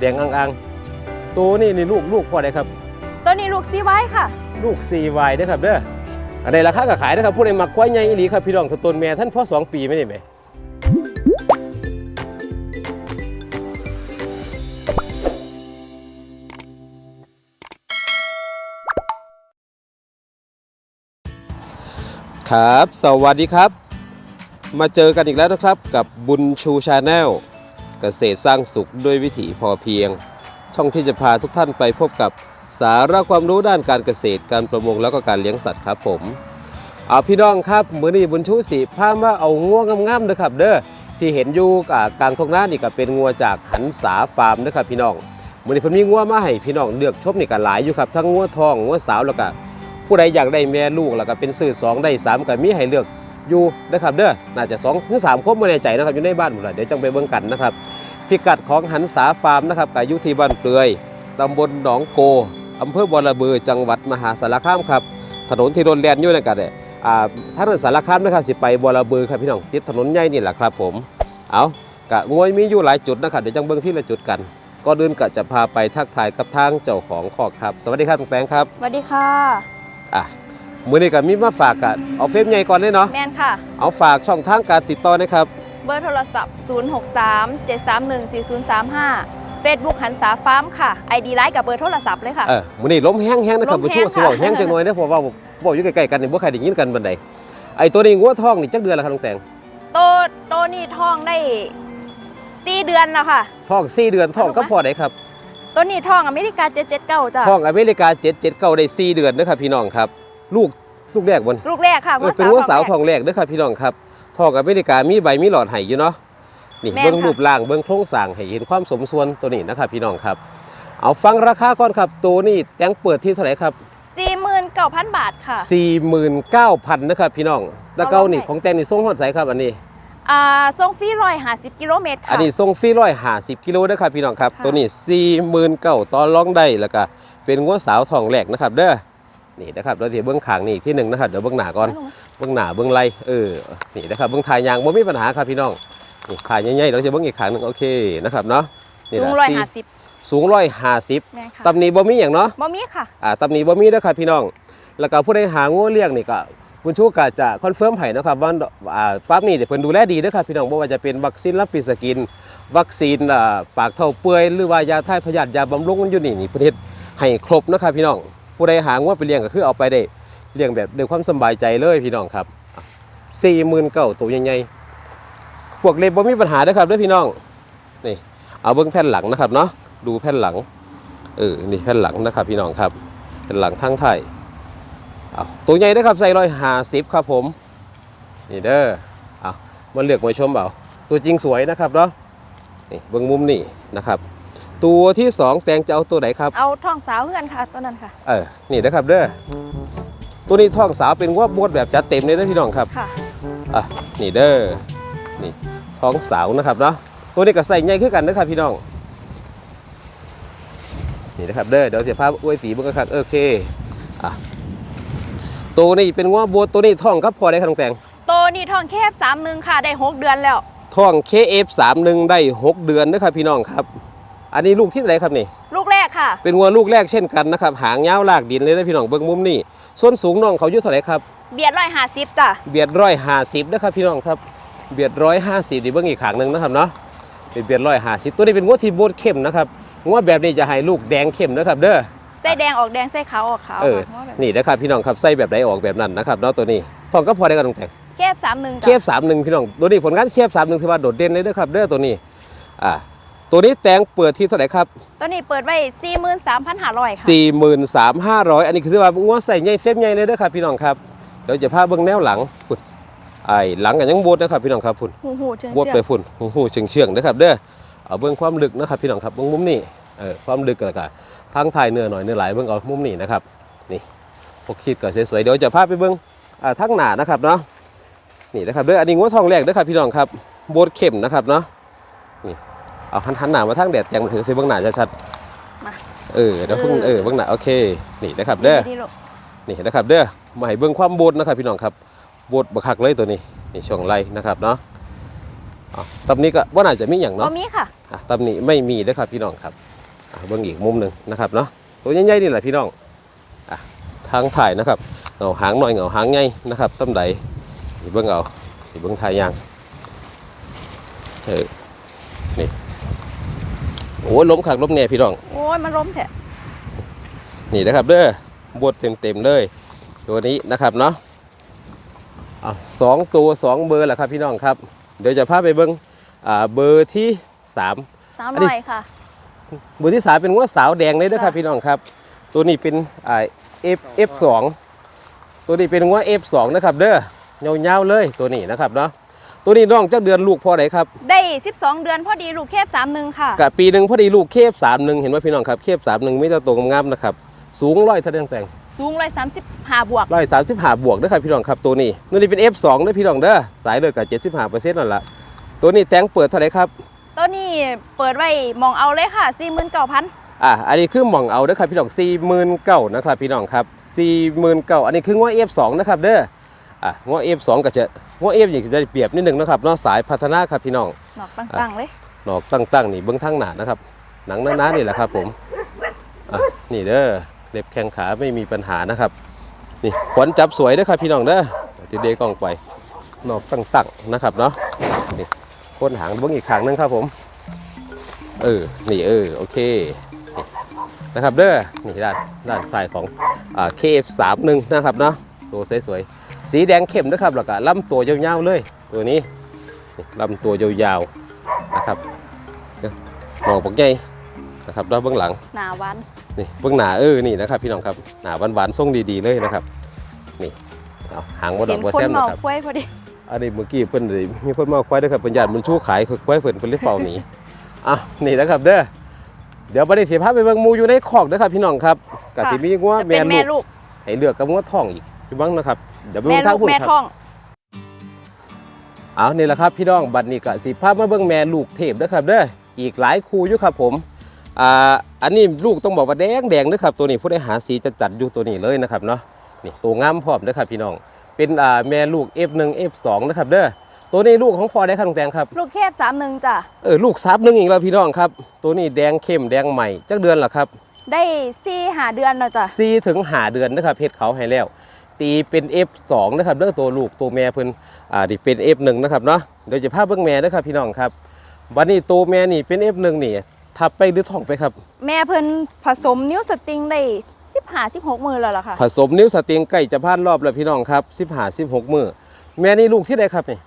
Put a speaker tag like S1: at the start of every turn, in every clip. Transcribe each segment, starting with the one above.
S1: แดงๆอ่างๆ ตัวนี่นี่ลูกลูกพ่อได้ครับ
S2: ตัวนี้ลูกซีไว้ค่ะ
S1: ลูก 4Y เด้อครับเด้ออะไรราคาก็ขายนะครับผู้ใดมักกล้วยใหญ่อีหลีครับพี่น้องต้นแม่ท่านพ่อสองปีไม่ได้ไหมครับ สวัสดีครับ มาเจอกันอีกแล้วนะครับกับบุญชูชาแนล เกษตรสร้างสุขด้วยวิถีพอเพียง ช่องที่จะพาทุกท่านไปพบกับสาระความรู้ด้านการเกษตรการประมงแล้วก็การเลี้ยงสัตว์ครับผมเอาพี่น้องครับมือนี้บุญชูสีพามาเอางัวงามๆเด้อครับ เด้อที่เห็นอยู่กลางทงหน้านี่ก็เป็นงัวจากหันษาฟาร์มเด้อครับพี่น้องมือนี้เพิ่นมีงัวมาให้พี่น้องเลือกชมนี่ก็หลายอยู่ครับทั้งงัวทองงัวสาวแล้วก็ผู้ใดอยากได้แม่ลูกแล้วก็เป็นซื้อสองได้สามก็มีให้เลือก อยู่นะครับเด้อน่าจะสองถึงสามครบไม่แน่ใจนะครับอยู่ในบ้านหมดเลยเดี๋ยวจังไปเบิ่งกันนะครับพิกัดของหันษาฟาร์มนะครับกับอยู่ที่บ้านเปลือยตำบลหนองโกอำเภอบอระเบือจังหวัดมหาสารคามครับถนนที่โดนแลนอยู่นั่นกันเนี่ยอ่าถ้าถนนสารคามนะครับสิไปบอระเบือครับพี่น้องติดถนนใหญ่นี่แหละครับผมเอากะงวยมีอยู่หลายจุดนะครับเดี๋ยวจังเบิ้งที่ละจุดกันก็เดินกะจะพาไปทักทายกับทางเจ้าของคอกครับ สวัสดีครับตงแตงครับ
S2: สวัสดีค่ะ
S1: อะ มือนี้ก็มีมาฝากกันเอาเฟซใหญ่ก่อนเลยเนาะ
S2: แมนค่ะ
S1: เอาฝากช่องทางการติดต่อนะครับ
S2: เบอร์โทรศัพท์ 063 731 4035 Facebook หันษาฟาร์มค่ะ ID ไลน์กับเบอร์โทรศัพท์เลยค่ะ
S1: เออมื้อนี้ล้มแห้งๆนะครับ
S2: ล้
S1: บ่
S2: ม
S1: ชั่
S2: แห้
S1: ว
S2: ง
S1: สิเว้า
S2: ค่ะ
S1: แห้งจังหน่อยเด้อเพราะว่าบ่อยู่ใกล้ๆกันนี่บ่ใครได้ยินกันบันไดไอ้ตัวนี้งัวทองนี่จักเดือนแล้วครับน้องแตง
S2: โตโตนี่ท้องได้สี่เดือนแล้วค่ะ
S1: ทอง4เดือนทองก็พอได้ครับ
S2: ตัวนี้ท้องอเมริกา779จ้ะ
S1: ทองอเมริกา779ได้4เดือนเด้อครับพี่น้องครับ ลูกลูกแรกบ่น
S2: ลูกแรกค่ะ
S1: เออเป็นงัวสาวทองแรกเด้อครับพี่น้องครับทองอเมริกามีใบมีหลอดให้อยู่เนาะนี่
S2: แม่น
S1: เบิ่ง
S2: ค่ะ
S1: รูปร่างเบิ่งโครงสร้างให้เห็นความสมส่วนตัวนี้นะครับพี่น้องครับ เอาฟังราคาก่อนครับ ตัวนี้แตงเปิดที่เท่าไหร่ครับ
S2: 49,000 บาทค่ะ
S1: 49,000นะครับพี่น้องแล้วเก้านี่
S2: เอาลงให้
S1: ของแตงนี่ส่งฮอดไสครับอันนี้
S2: อ่าทรงฟรีร้อยห้าสิบกิโลเมตรค่ะ
S1: อันนี้ส่งฟรีร้อยห้าสิบกิโลนะครับพี่น้องครับ
S2: ค่ะ
S1: ตัวนี้สี่หมื่นเก้าต่อรองได้แล้วก็เป็นงัวสาวทองแหลกนะครับเด้อ นี่นะครับเราจะเบื้องขางนี่อีกที่หนึ่งนะครับเดี๋ยวเบื้องหน้าก่อนเบื้องหน้าเบื้องไหลเออนี่นะครับเบื้องทายยางบ่มีปัญหาครับพี่น้องนี่ขายใหญ่ๆเราจะเบื้องอีกขางหนึ่งโอเคนะครับเนาะนี่
S2: สูง
S1: ล่ะ
S2: ร้อย
S1: สี่
S2: ห้าสิบ
S1: สูงร้อยห้าสิบ
S2: แม่นค่ะ
S1: ตำหนิบ่มีอย่างเนาะ
S2: บ่มีค่ะ
S1: อ่าตำหนิบ่มีเด้อครับพี่น้อง แล้วก็ผู้ใดหางูเลี้ยงนี่ก็คุณชูก็จะคอนเฟิร์มให้นะครับว่าอ่าฟาร์มนี่เดี๋ยวเพิ่นดูแลดีเด้อครับพี่น้องบ่ว่าจะเป็นวัคซีนรับปีสกิน วัคซีนอ่าปากเท่าเปื่อยหรือว่ายาถ่ายพยาธิยาบำรุงมันอยู่นี่นี่ประเทศให้ครบนะครับพี่น้อง ผู้ใดหางูไปเลี้ยงก็คือเอาไปได้เลี้ยงแบบด้วยความสบายใจเลยพี่น้องครับสี่หมื่นเก้าตัวใหญ่ๆพวกเล็บบ่มีปัญหาเด้ครับด้อพี่น้องนี่เอาเบิ่งแผ่นหลังนะครับเนาะดูแผ่นหลังเออนี่แผ่นหลังนะครับพี่น้องครับแผ่นหลังทั้งไทยเอาตัวใหญ่นะครับใส่ร้อยหาสิบครับผมนี่เด้อเอามาเลือกมาชมเอาตัวจริงสวยนะครับเนาะนี่เบื้องมุมนี่นะครับ ตัวที่สองแตงจะเอาตัวไหนครับ
S2: เอาท้องสาวเพื่อนค่ะตัวนั้นค่ะ
S1: เออ นี่นะครับเด้อ ตัวนี้ท้องสาวเป็นว่าบดแบบจัดเต็มเลยนะพี่น้องครับ
S2: ค่ะ
S1: อะ นี่เด้อ นี่ท้องสาวนะครับเนาะ ตัวนี้ก็ใส่ใหญ่ขึ้นกันนะครับพี่น้อง นี่นะครับเด้อ เดี๋ยวเสียภาพอวยสีเบิ่งกันครับโอเค อะ ตัวนี้เป็นว่าบัวตัวนี้ท้องครับพอได้ครับน้องแตง
S2: ตัวนี้ท้องแคบสามหนึ่งค่ะได้หกเดือนแล้ว
S1: ท้อง KF31 ได้ 6 เดือนนะครับพี่น้องครับ อันนี้ลูกที่ไหนครับนี่
S2: ลูกแรกค่ะ
S1: เป็นวัวลูกแรกเช่นกันนะครับ หางยาวลากดินเลยนะพี่น้องเบิ่งมุมนี่ส่วนสูงน้องเขาอยู่เท่าไหร่ครับ
S2: เบียดร้อยห้าสิบจ้ะ
S1: เบียดร้อยห้าสิบนะครับพี่น้องครับเบียดร้อยห้าสิบดีเบิ้งอีกขางหนึ่งนะครับเนาะเป็นเบียดร้อยห้าสิบตัวนี้เป็นงวดที่โบดเข้มนะครับงวดแบบนี้จะให้ลูกแดงเข้มนะครับเด้อ
S2: ไส้แดงออกแดงไส้ขาวออกขาว
S1: เออ
S2: ค่ะว่าแบบ
S1: นี่นะครับพี่น้องครับไส้แบบไหนออกแบบนั้นนะครับเนาะตัวนี้ทองก็พอได้กันตรงแต่ง
S2: แคบสามหนึ่ง
S1: เคียบสามหนึ่งพี่น้องตัวนี้ผลงานเคียบสามหนึ่งถือว่าโดดเด่นเลยนะครับเด้อตัวนี้อ่า ตัวนี้แตงเปิดที่เท่าไหร่ครับ
S2: ตัวนี้เปิดไว้สี่หมื่นสามพันห้าร้อยค่ะ
S1: สี่หมื่นสามห้าร้อยอันนี้คือว่างวดใส่ใหญ่เฟมใหญ่เลยเด้อครับพี่น้องครับเดี๋ยวจะพาเบิ้งแนวหลังพุ่นไอ้หลังกันยังโบดนะครับพี่น้องครับพุ่น
S2: หูหูเชิง
S1: บด
S2: เชื
S1: ไป
S2: อก
S1: พุ่นหูหูเชียงเชียงๆนะครับเด้อเอาเบื้องความลึกนะครับพี่น้องครับเบื้องมุมนี้เออความลึกกันละกันทางไทายเนื้อหน่อยเนื้อหลายเบื้องเอามุมนี้นะครับนี่พวกคิดก็สวยๆเดี๋ยวจะพาไปเบื้องอ่าทางหน้านะครับเนาะนี่นะครับเด้ออันนี้งวดทองแรกเด้อครับพี่น้องครับโบดเข้มนะครับเนาะนี่ เอาหันหันหน้ามาทางแดดแจงมาถือสิเบื้องหน้าชัด
S2: มา
S1: ๆเออเดี๋ยวเพิ่งเออเบื้องหน้าโอเคนี่นะครับเด้อ
S2: ดีลูก
S1: นี่นะครับเด้อมาให้เบิ่งความโบดนะครับพี่น้องครับโบดบักคักเลยตัวนี้นี่ช่วงไรนะครับเนาะอ๋อตับนี้ก็ว่าน่าจะมีอย่าง
S2: บ่
S1: เนาะ
S2: มีค่ะ
S1: อะตำหนิไม่มีเด้อครับพี่น้องครับอะเบิ่งอีกมุมหนึ่งนะครับเนาะตัวใหญ่ๆนี่แหละพี่น้องอะทางถ่ายนะครับเงาหางหน่อยเงาหางใหญ่นะครับตำใดนี่เบิ่งเอานี่เบิ่งถ่ายยางเออนี่ โอ้ยล้มขักล้มแน่พี่น้อง
S2: โอ้ยมันล้มแท้
S1: นี่นะครับเด้อบดเต็มๆเลย ตัวนี้นะครับเนาะอะสองตัวสองเบอร์แหละครับพี่น้องครับ เดี๋ยวจะพาไปเบิ้งอ่าเบอร์ที่สาม
S2: สาว
S1: อัน
S2: ห
S1: นี้
S2: น่อยค่ะ
S1: เบอร์ที่สามเป็นงวดสาวแดงเลยนะครับ
S2: ค่ะ
S1: พี่น้องครับ ตัวนี้เป็นอ่า F F สองตัวนี้เป็นงวด F สองนะครับเด้อยาวๆเลยตัวนี้นะครับเนาะ ตัวนี้น้องจักเดือนลูกพอไหนครับ
S2: ได้ 12 เดือนพอดีลูกแคบ31 ค่ะ
S1: กะปีหนึ่งพอดีลูกเคฟสามหนึ่งเห็นว่าพี่น้องครับเคฟสามหนึ่งไม่ต้องตรงงามๆนะครับสูงร้อยเท่าเรื่องแต่ง
S2: สูงเลย35บวก
S1: ร้อยสามสิบห้าบวกนะครับพี่น้องครับตัวนี้ตัวนี้เป็น F2 นะพี่น้องเด้อสายเลยกับเจ็ดสิบห้าเปอร์เซ็นต์นั่นแหละตัวนี้แตงเปิดเท่าไหร่ครับ
S2: ตัวนี้เปิดไว้มองเอาเลยค่ะ 49,000
S1: อะ อันนี้คือหม่องเอาเด้อครับพี่น้องสี่หมื่นเก้านะครับพี่น้องครับสี่หมื่นเก้าอันนี้คืองว F2 นะครับเด้อ อะงว F2 ก็จะงว F อย่างจะได้เปรียบนิดนึงนะครับเนาะสายพัฒนาครับพี่น้อง
S2: หนอกตั้งๆเลย
S1: หนอกตั้งๆนี่เบื้องทั้งหนานะครับ หนังหน้าๆนี่แหละครับผมอะนี่เด้อเล็บแข้งขาไม่มีปัญหานะครับ นี่ขวัญจับสวยเด้อครับพี่น้องเด้อทีเดกล้องไปหนอกตั้งๆนะครับเนาะนี่โคนหางเบื้องอีกขางหนึงครับผม เออนี่เออโอเคนี่นะครับเด้อนี่ด้านด้านซ้ายของอ่า KF31 นะครับเนาะตัวสวยๆ สีแดงเข้มนะครับแล้วก็ลำตัวยาวๆเลย ตัวนี้นี่ลำตัวยาวๆนะครับหนอกปักใหญ่นะครับแล้วเบื้องหลัง
S2: หนาหวัน
S1: นี่เบื้องหน้าเออนี่นะครับ พี่น้องครับหน้าหวานๆทรงดีๆเลยนะครับ นี่เอาหางบ่ด
S2: เห็
S1: อก
S2: น
S1: บ่
S2: คน
S1: แซม
S2: เมา
S1: นะครับ
S2: ควยพอดี
S1: อันนี้เมื่อกี้เพิ่นได้มีคนมาควายด้วยครับเพิ่นญาติมันชู้ขายคือควายเพิ่นเพิ่นเลยเฝ้าหนีอะนี่นะครับเด้อเดี๋ยวบ่ได้สิพาไปเบิ่งหมูอยู่ในคอกเด้อครับพี่น้องครับก็สิมีงัว
S2: จะ
S1: แม่
S2: เป็นแม่
S1: ลูก
S2: ลูก
S1: ให้เลือกกับงัวท้องอีกอยู่บ้างนะครับ เดี๋ยวไป
S2: แม่
S1: เบิ่งทา
S2: ลู
S1: ง
S2: ก
S1: พุ่น
S2: แม่
S1: ครับ
S2: ท้อง
S1: เอานี่แหละครับพี่น้องบัดนี้ก็สิพามาเบิ่งแม่ลูกเทพเด้อครับเด้ออีกหลายคู่อยู่ครับผมอ่าอันนี้ลูกต้องบอกว่าแดงแดงๆเด้อครับตัวนี้ผู้ได้หาสีจะจัดอยู่ตัวนี้เลยนะครับเนาะนี่ตัวงามพร้อมเด้อครับพี่น้อง เป็นอ่าแม่ลูก F1 F2 นะครับเด้อตัวนี้ลูกของพ่อได้ครับน้องแตงครับ
S2: ลูกแคบ31จ้ะ
S1: เออลูกซับหนึงอีกแล้วพี่น้องครับ ตัวนี้แดงเข้มแดงใหม่จักเดือนละครับ
S2: ได้4หาเดือนแล้วจ้ะ
S1: ซีถึงหาเดือนนะครับเพชรเขาให้แล้ว ตีเป็น F2 นะครับเด้อตัวลูกตัวแม่เพิ่นอ่าที่เป็น F1 นะครับเนาะเดี๋ยวจะพาเบิ่งแม่เด้อครับพี่น้องครับบัดนี้ตัวแม่นี่เป็น F1 นี่ทับไปหรือท้องไปครับ
S2: แม่เพิ่นผสมนิ้วสตริงได้15 16มือแล้วล่ะค่ะ
S1: ผสมนิ้วสเตียงใกล้จะพานรอบแล้วพี่น้องครับ15 16มื้อแม่นี่ลูกที่ใดครับนี่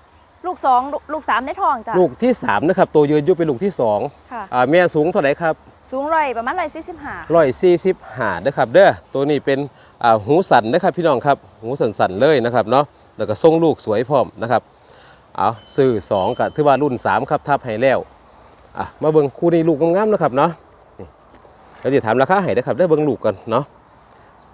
S2: ลูกสองลูกลูกสามในท้องจ้ะ
S1: ลูกที่สามนะครับตัวยืนอยู่เป็นลูกที่สอง
S2: ค่ะ
S1: อ่าแม่สูงเท่าไหร่ครับ
S2: สูงร้อยประมาณร้อยสี่สิบห้า
S1: ร้อยสี่สิบห้านะครับเด้อตัวนี้เป็นอ่าหูสันนะครับพี่น้องครับหูสันสันๆเลยนะครับเนาะแล้วก็ทรงลูกสวยพร้อมนะครับเอาซื้อสองกับถือว่ารุ่นสามครับทับให้แล้วอะมาเบิ่งคู่นี้ลูกงามๆนะครับเนาะนี่เดี๋ยวจะถามราคาให้นะครับได้อเบิ่งลูกกันเนาะ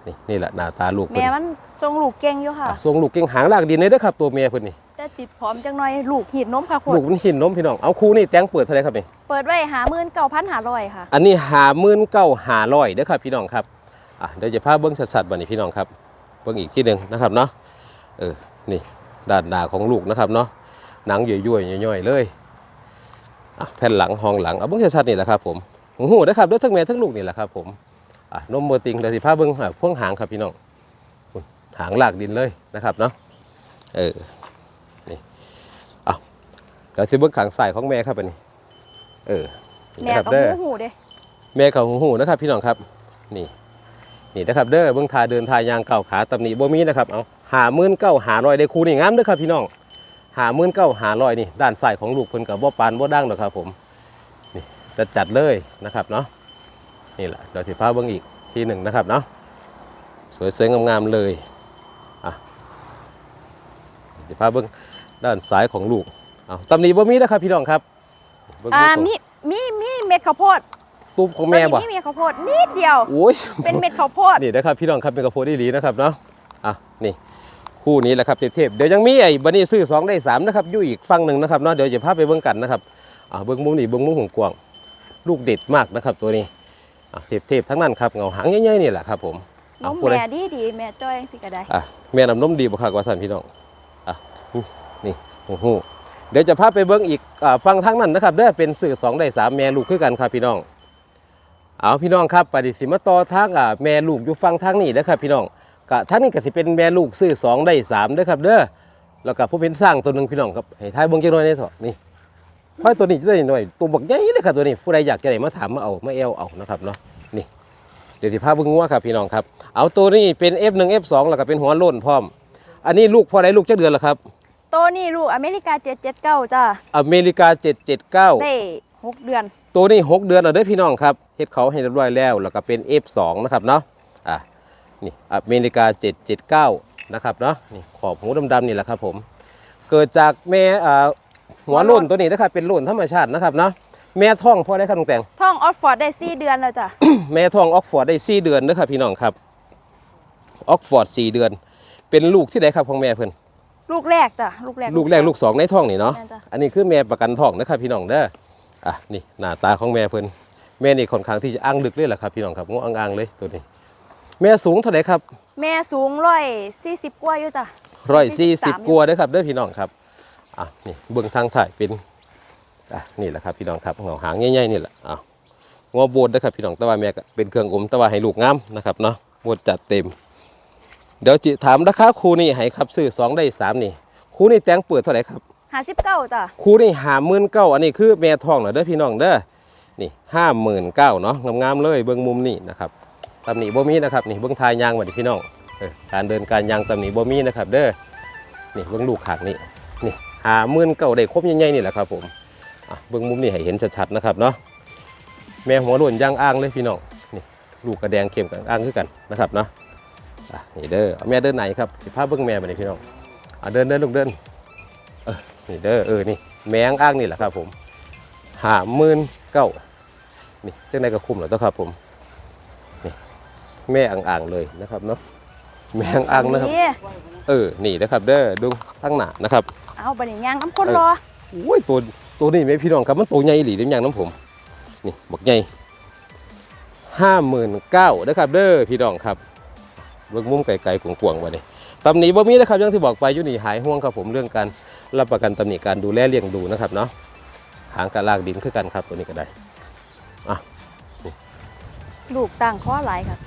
S1: นี่นี่แหละหน้าตาลูกเพิ่
S2: แม่
S1: น
S2: มันทรงลูกเก่งอยู่ค่ะ
S1: อะทรงลูกเก่งหางลากดินเลยเด้อครับตัวเมียเพิ่นนี่
S2: แต่ติดพร้อมจังหน่อยลูกหีดนมค่ะคุ
S1: ลู
S2: ณ
S1: กมันหินนมพี่น้องเอาคู่นี่แตงเปิดเท่าไหร่ครับนี่
S2: เปิดไว้หามื่นเก้าพันหาร้อยค่ะ
S1: อันนี้หาหมื่นเก้าหาร้อยเด้อครับพี่น้องครับอะเดี๋ยวจะพาเบิ้งชัดๆบัดนี้พี่น้องครับเบิ้งอีกที่หนึ่งนะครับเนาะเออนี่ด้านหน้าของลูกนะครับเนาะหนังย่อยๆย่อยๆเลยอะแผ่นหลังห้องหลังเอาเบิ้งชัดๆนี่แหละครับผมหูหูนะครับเด้อทั้งแม่ทั้งลูกนี่แหละครับผมอะนมโมติงเดี๋ยวสิพาเบิ้งอะพ่วงหางครับพี่น้องพุ่นหางลากดินเลยนะครับเนาะเออนี่เอา เดี๋ยวสิเบิ้งขางใส่ของแม่ครับอันนี้ เออนี่
S2: แม่
S1: นะครับ
S2: ก็
S1: เด้อ
S2: หูหูเด้
S1: แม่เขาหูหูนะครับ พี่น้องครับ นี่นี่นะครับเด้อเบื้องทาเดินทายางเก่าขาตำหนิบ่มีนะครับเอาหาหมื่นเก้าหาลอยได้คูนี่งามเด้อครับพี่น้องหาหมื่นเก้าหาลอยนี่ด้านซ้ายของลูกเพิ่นกับบ่ปานบ่ดังหรอกครับผมนี่จะจัดเลยนะครับเนาะนี่แหละเดี๋ยวสิพาเบิ่งอีกทีหนึ่งนะครับเนาะสวยๆงามๆเลยอะสิพาเบิ่งด้านซ้ายของลูก เอาตำหนิบ่มีนะครับพี่น้องครับเบิ่ง
S2: อ่า
S1: ลูก
S2: มีมีมีเม็ดข้าวโพด
S1: ตุ้มของแม่บ่
S2: ตัวนี้มีเม็ดข้าวโพดนิดเดียว
S1: โอ้ย
S2: เป็นเม็ดข้าวโพด
S1: นี่นะครับพี่น้องครับเป็นกระโพดอีหลีนะครับเนาะอะนี่คู่นี้แหละครับเทพๆเดี๋ยวยังมีไอ้บันนี้ซื้อสองได้สามนะครับอยู่อีกฝั่งหนึ่งนะครับเนาะเดี๋ยวจะพาไปเบิ่งกันนะครับอะเบิ่งมุมนี่เบิ่งมุมของกวางลูกเด็ดมากนะครับตัวนี้อะเทพๆทั้งนั้นครับเงาหางใหญ่ๆนี่แหละครับผม
S2: น
S1: เอา
S2: ม
S1: พูดเลย
S2: แม่ดีดีๆแม่จ้อยสิก็ได้
S1: อะแม่น้ำนมดีบ่ครับว่าสั่นพี่น้องอะนี่โอ้โห เดี๋ยวจะพาไปเบิ้งอีกอฟังทั้งนั้นนะครับเด้อเป็นสื่อสองได้สามแม่ลูกคือกันครับพี่น้อง เอาพี่น้องครับปฏิสิมาต่อทางแม่ลูกอยู่ฟังทางนี้นะครับพี่น้องกะทางนี้ก็สิเป็นแม่ลูกซื้อสองได้สามเด้อครับ เด้อแล้วก็ผู้เป็นสร้างตัวหนึ่งพี่น้องครับให้ทายเบิ้งจังหน่อยนี่เถอะนี่ควายตัวนี้จะได้หน่อยตัวบักใหญ่เลยครับตัวนี้ผู้ใดอยากจะได้มาถามมาเอามาเอวเอานะครับเนาะนี่เดี๋ยวสิพาเบิ้งงัวครับพี่น้องครับเอาตัวนี้เป็น F1 F2 แล้วก็เป็นหัวโล้นพร้อม อันนี้ลูกพอใดลูกจักเดือนแล้วครับ
S2: ตัวนี้ลูกอเมริกา779จ้า
S1: อเมริกา 779
S2: ได้หกเดือน
S1: ตัวนี้ 6 เดือนแล้วเด้อพี่น้องครับเฮ็ดเขาให้เรียบร้อยแล้ว แล้วก็เป็น F2 นะครับเนาะอะนี่อเมริกา 779 นะครับเนาะนี่ขอบหูดำๆนี่แหละครับผม เกิดจากแม่อ่าหัวโล้นตัวนี้นะครับเป็นโล้นธรรมชาตินะครับเนาะแม่ท้องพ่อได้ครับน้องแตง
S2: ท่องออฟฟอร์ดได้สี่เดือนแล้วจ้ะ
S1: แม่ท้องออกฟอร์ดได้ 4 เดือนนะครับพี่น้องครับออกฟอร์ด4เดือน เป็นลูกที่ไหนครับของแม่เพิ่น
S2: ลูกแรกจ้ะลูกแรก
S1: ลูกแรกลูกสองในท้องนี่เนาะ
S2: แม่จ้ะ
S1: อันนี้คือแม่ประกันท้องนะครับพี่น้องเด้อ อะนี่หน้าตาของแม่เพิ่นแม่นี่ค่อนข้างที่จะอ้างลึกเลยแหละครับพี่น้องครับงออ้างๆเลยตัวนี้ แม่สูงเท่าไหร่ครับ
S2: แม่สูงร้อยสี่สิบกว่าอยู่จ้ะ
S1: ร้อยสี่สิบ
S2: 143
S1: กว่าเด้อครับเด้อพี่น้องครับ อะนี่เบื้องทางถ่ายเป็น อะนี่แหละครับพี่น้องครับเงาหางใหญ่ๆนี่แหละอะงอโบดเด้อครับพี่น้องแต่ว่าแม่ก็เป็นเครื่องอมแต่ว่าให้ลูกงามนะครับเนาะโบดจัดเต็ม เดี๋ยวจิถามราคาครูนี่ให้ครับซื้อสองได้สามนี่ครูนี่แตงเปิดเท่าไหร่ครับ
S2: ห้าสิบเก้าจ้ะ
S1: ครูนี่หาหมื่นเก้าอันนี้คือแม่ทองเหรอเด้อพี่น้องเด้อนี่ห้าหมื่นเก้าเนาะงามๆเลยเบื้องมุมนี่นะครับตำหนิบ่มีนะครับนี่เบื้องทายยางมาดิพี่น้องเออการเดินการยางตำหนิบ่มีนะครับเด้อนี่เบื้องลูกขางนี่นี่หาหมื่นเก้าได้ครบใหญ่ๆนี่แหละครับผมอะเบื้องมุมนี่ให้เห็นชัดๆนะครับเนาะแม่หัวโล้นย่างอ่างเลยพี่น้องนี่ลูกกระแดงเข้มกับอ่างคือกันนะครับเนาะ อะนี่เด้อเอาแม่เดินไหนครับสิพาเบื้องแม่มาดิพี่น้องอะเดินเดินลูกเดินนี่เด้อเออนี่แมงอ้างนี่แหละครับผมหาหมื่นเก้านี่จังไดก็คุ้มแล้วตัวครับผมนี่แม่อ่างๆเลยนะครับเนาะแมงอ่างนะครับ เออนี่นะครับ เด้อดูทั้งหน้านะครับ
S2: เอาบัดนี้ย่างน้ำข้นรอ
S1: โอ้ยตัวตัวนี้แม่พี่น้องครับมันตัวใหญ่หลีเด้อย่างน้ำผมนี่บักใหญ่ห้าหมื่นเก้านะครับ เด้อพี่น้องครับ เบิ่งมุมไกลๆกวางๆมาเนี่ยตำหนิบ่มีนะครับอย่างที่บอกไปอยู่นี่หายห่วงครับผมเรื่องการรับประกันตำหนิการดูแลเลี้ยงดูนะครับเนาะหางกระลากดินคือกันครับตัวนี้ก็ได้
S2: ลูกต่างข้อหลายครับ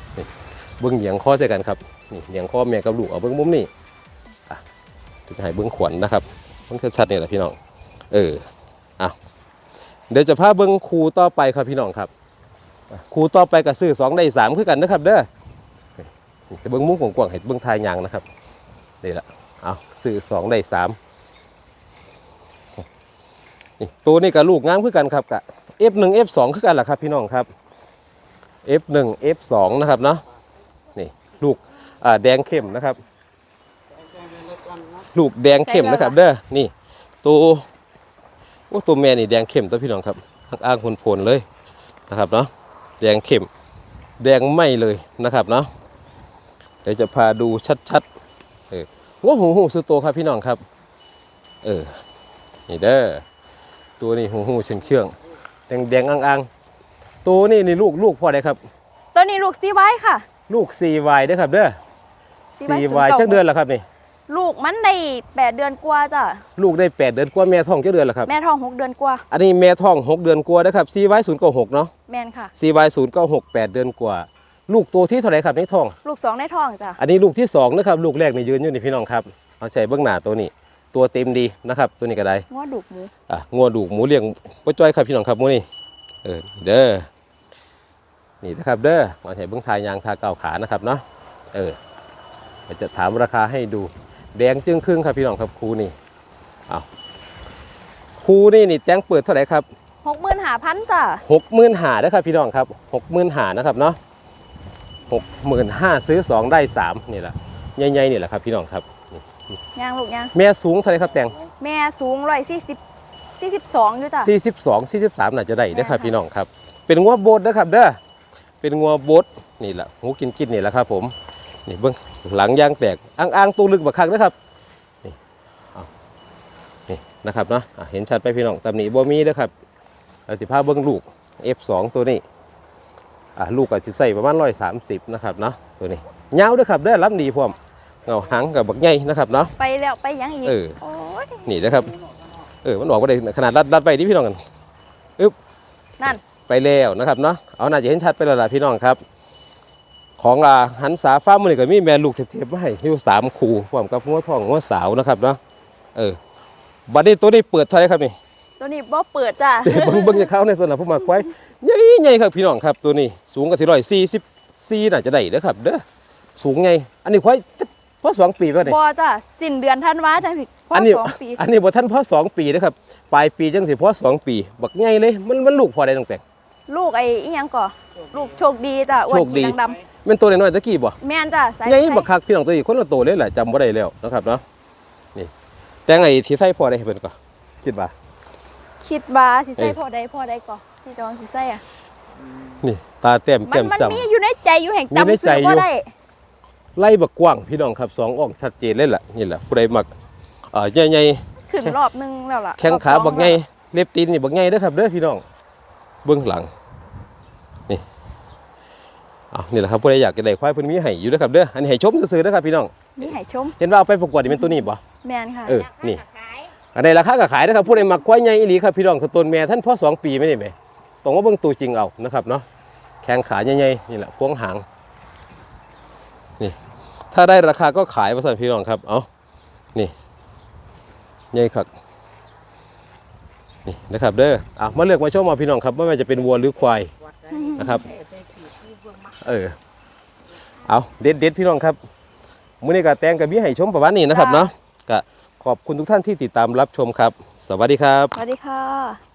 S1: เบิ้งเหยียงข้อใส่กันครับนี่เหยียงข้อแม่กับลูกเอาเบิ้งมุมนี่อะถึงให้เบิ้งขวัญนะครับมันชัดๆนี่แหละพี่น้องเอออะเดี๋ยวจะพาเบิ้งครูต่อไปครับพี่น้องครับอะครูต่อไปกับซื้อสองได้สามคือกันนะครับเด้อ เบิ้งมุมกว้างๆให้เบิ้งทายยางนะครับนี่แหละเอาซื้อสองได้สามนี่ตัวนี้กับลูกงามคือกันครับกับ F1 F2 คือกันแหละครับพี่น้องครับ F1 F2 นะครับเนาะนี่ลูกอ่าแดงเข้มนะครับ ลูกแดงเข้มนะครับ เด้อนี่ตัวโอ้ตัวแม่นี่แดงเข้มตัวพี่น้องครับอ้างผลผลเลยนะครับเนาะแดงเข้มแดงไหมเลยนะครับเนาะ เดี๋ยวจะพาดูชัดๆ เออว่าหูหูสุดโตครับพี่น้องครับ เออ นี่เด้อ ตัวนี้หูหูเชื่องเชื่องแดงแดงๆอ่างๆตัวนี้นี่ลูกลูกพ่อได้ครับ
S2: ตัวนี้ลูกซีไว้ค่ะ
S1: ลูก CY เด้อครับเด้อ
S2: CY
S1: CY จักเดือนแล้วครับนี่
S2: ลูกมันได้แปดเดือนกว่าจ้ะ
S1: ลูกได้8เดือนกว่าแม่ท้องจักเดือนแล้วครับ
S2: แม่ท้องหกเดือนกว่า
S1: อันนี้แม่ท้อง6เดือนกว่านะครับ CY 096เนาะ
S2: แม่นค่ะ
S1: CY 096 8เดือนกว่า ลูกตัวที่เท่าไหร่ครับในท้อง
S2: ลูกสองในท้องจ้ะ
S1: อันนี้ลูกที่2นะครับลูกแรกนี่ยืนอยู่นี่พี่น้องครับเอาใส่เบื้องหน้าตัวนี้ ตัวเต็มดีนะครับตัวนี้ก็ได้
S2: ง้อดุกหมู
S1: อะงัวดูกหมูเลี้ยงป้าจ้อยครับพี่น้องครับหมูนี่เออเด้อนี่นะครับเด้อมาใส่เบื้องทายยางทาเก้าขานะครับเนาะเออเดี๋ยวจะถามราคาให้ดูแดงจึงครึ่งครับพี่น้องครับคูนี่เอาคูนี่นี่แจ้งเปิดเท่าไหร่ครับ
S2: หกหมื่นหาพันจ้ะ
S1: หกหมื่นหานะครับพี่น้องครับหกหมื่นหานะครับเนาะ หกหมื่นห้าซื้อสองได้สามนี่แหละใหญ่ๆนี่แหละครับพี่น้องครับนี่
S2: ย่างลูกย่าง
S1: แม่สูงเท่าไหร่ครับแตง
S2: แม่สูงร้อยสี่สิบสี่สิบสองอยู่จ้ะ
S1: สี่สิบสองสี่สิบสามน่าจะได้เด้อครับ
S2: แม่ค่ะ
S1: พี่น้องครับ เป็นงัวโบดนะครับเด้อเป็นงัวโบดนี่แหละหูกินกินนี่แหละครับผมนี่เบิ้งหลังยางแตกอ้างอ้างๆตัวลึกบักคักนะครับนี่เอานี่นะครับเนาะอะเห็นชัดไปพี่น้องตำหนิบ่มีเด้อครับเราสิพาเบิ้งลูก F2 ตัวนี้อะ ลูกก็จะใส่ประมาณร้อยสามสิบนะครับเนาะตัวนี้เงาวเด้อครับเด้อรับดีพร้อมเงาหางกับบักใหญ่นะครับเนาะ
S2: ไปแล้วไปยังอีก
S1: เออ
S2: โอ้ย
S1: นี่นะครับเออมันออกมาได้ขนาดรัดรัดไปที่พี่น้องกัน
S2: นั่น
S1: ไปแล้วนะครับเนาะเอาน่าจะเห็นชัดไปแล้วล่ะพี่น้องครับ ของอ่าหันสาฟ้ามือนี่ก็มีแม่ลูกเทปๆมาให้อยู่สามคู่พร้อมกับหัวทองหัวสาวนะครับเนาะเออบัดนี้ตัวนี้เปิดเท่าไหรครับนี่
S2: ตัวนี้บ่เปิดจ้ะ
S1: เบิ่งเบิ่งจะเข้าในส่วนหลังผู้มาควายใหญ่ใหญ่ครับพี่น้องครับตัวนี้ สูงกว่าที่ร้อยสี่สิบสี่น่าจะได้เด้อครับเด้อสูงไงอันนี้ควายพอสองปีป่ะเนี่ย
S2: บ่จ้ะสิ้นเดือนธันวาจังสิพอ
S1: อันนี้
S2: สองปี
S1: อันนี้บ่ท่านพอสองปีนะครับปลายปีจังสิพอสองปี บักใหญ่เลยมันมันลูกพอได้ตั้งแต่
S2: ลูกไอ้อีหยังก่อลูกโชคดีจ้ะอ้วน
S1: โชคดี
S2: สีดำ
S1: เป็นตัวน้อยๆตะกี้บ่
S2: ๆแม่นจ้ะสาย
S1: ใหญ่บักคักพี่น้องตัวนี้คนละตัวเลยแหละจำบ่ได้แล้วนะครับเนาะนี่แต่งไอ้ที่ใส่พอได้เพิ่นก็คิดว่า
S2: คิดว่าสิใส่
S1: เอ้ย
S2: พอได้พอได้ก่อที่จองสิใส่อะ
S1: นี่ ตาแต้ม
S2: มั
S1: แก้
S2: น
S1: ม
S2: มัน
S1: จำ
S2: มีอยู่ในใจอยู่แห่ง
S1: มีใน
S2: จำ
S1: ใจ
S2: ซื้อ
S1: อยู่
S2: บ่ได้
S1: ไล่บักกว้างพี่น้องครับสองอ่องชัดเจนเลยล่ะนี่แหละผู้ใดมักเอ่อใหญ่ๆ
S2: ขึ้นรอบหนึงแล้วล่ะ
S1: แข้งขาร
S2: อบสอ
S1: บักไงเล็บตีนนี่บักไงเด้อครับเด้อพี่น้องเบื้องหลังนี่เอานี่แหละครับผู้ใดอยากจะได้ควายเพิ่นมีให้อยู่เด้อครับเด้ออันนี้ให้ชมซื่อๆเด้อครับพี่น้อง
S2: มีให้ชม
S1: เห็นว่าเอาไปประกวดนี่เป็นตัวนี้บ่
S2: แม่นค่ะ
S1: เออ นี่ อันใดราคาก็ขายเด้อครับผู้ใดมักควายใหญ่อีหลีครับพี่น้องคือต้นแม่ท่านพ่อสองปีไม่ได้แม่ต้องว่าเบิ่งตัวจริงเอานะครับเนาะแข้งขาใหญ่ๆนี่แหละพวงหางนี่ถ้าได้ราคาก็ขายว่าซั่นพี่น้องครับเอานี่ใหญ่คักนี่นะครับเด้ออะมาเลือกมาชมมาพี่น้องครับไม่ว่าจะเป็นวัวหรือควายนะครับเออเอาเด็ดเด็ดพี่น้องครับมื้อนี้ก็แตงกับมีให้ชมประมาณนี้นะครับเนาะก็ ขอบคุณทุกท่านที่ติดตามรับชมครับ สวัสดีครับ
S2: สวัสดีค่ะ